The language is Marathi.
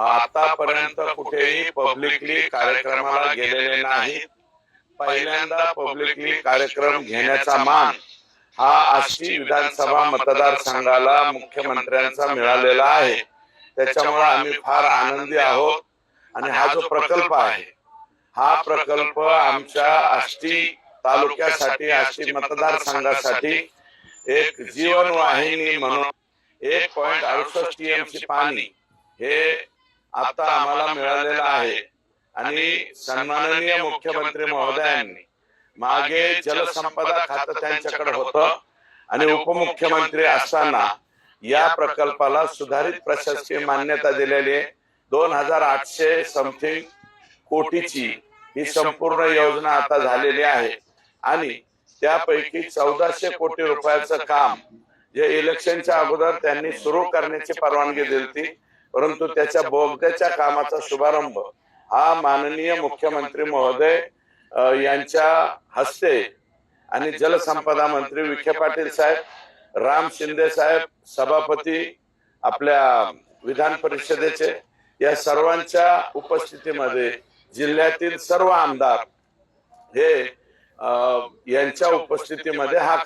आतापर्यंत कुठेही पब्लिकली कार्यक्रमाला गेलेले नाहीत. पहिल्यांदा पब्लिकली कार्यक्रम घेण्याचा मान हा आष्टी विधानसभा मतदारसंघाला मुख्यमंत्र्यांचा मिळालेला आहे. त्याच्यामुळे आम्ही फार आनंदी आहोत आणि हा जो प्रकल्प आहे हा प्रकल्प आमच्या आष्टी तालुक्यासाठी आष्टी मतदारसंघासाठी एक जीवनवाहिनी म्हणून एक पॉइंट अडुसष्ट टीएमसी पाणी हे आता आम्हाला मिळालेलं आहे. आणि सन्माननीय मुख्यमंत्री महोदयांनी मागे जलसंपदा खातं त्यांच्याकडे होतं आणि उपमुख्यमंत्री असताना या प्रकल्पाला सुधारित प्रशासकीय मान्यता दिलेली आहे. दोन हजार आठशे समथिंग कोटीची ही संपूर्ण योजना आता झालेली आहे. आणि त्यापैकी चौदाशे कोटी रुपयाचं काम जे इलेक्शनच्या अगोदर त्यांनी सुरू करण्याची परवानगी दिली परंतु त्याच्या बोगद्याच्या कामाचा शुभारंभ हा माननीय मुख्यमंत्री महोदय यांच्या हस्ते आणि जलसंपदा मंत्री विखे पाटील साहेब राम शिंदे साहेब सभापती आपल्या विधान परिषदेचे या सर्वांच्या उपस्थितीमध्ये जिल्ह्यातील सर्व आमदार हे यांच्या उपस्थितीमध्ये हा